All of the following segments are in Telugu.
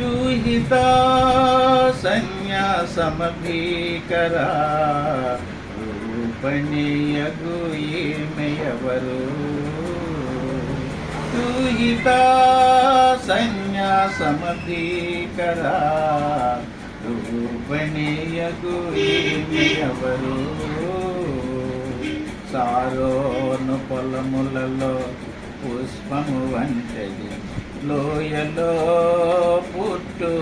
యూహిత సన్యాసమభీకరా రూపణీయగు ఈమెయవరు. యూహిత సన్యాసమభీకరా రూపణీయగు ఈమెయవరు. సారోను పొలములలో పుష్పము వంటది. లోయలో పుట్టు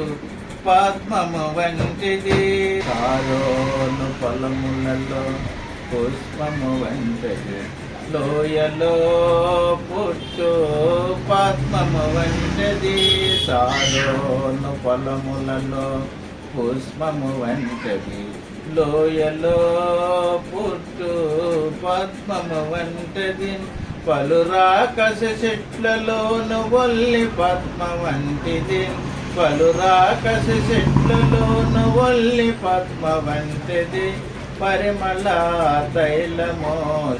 పద్మము వంటిది సారోను పొలములలో పుష్పము వంటిది లోయలో పుట్టు పద్మము వంటిది సారోను పొలములలో పుష్పము వంటిది లోయలో పుట్టు పద్మము వంటిది పలు రాకస చెట్లలోను ఒల్లి పద్మ వంటిది పలు రాకసి చెట్లలోను ఒల్లి పద్మ వంటిది. పరిమళ తైలమో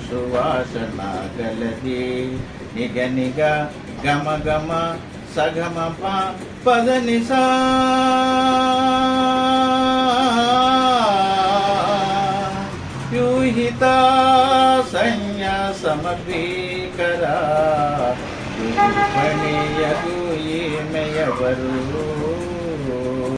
సువాసన గలది. నిగ నిగ గమ గమ సగమ ప పదని సా యూహిత సన్యాసమభీకరా రూపణీయగు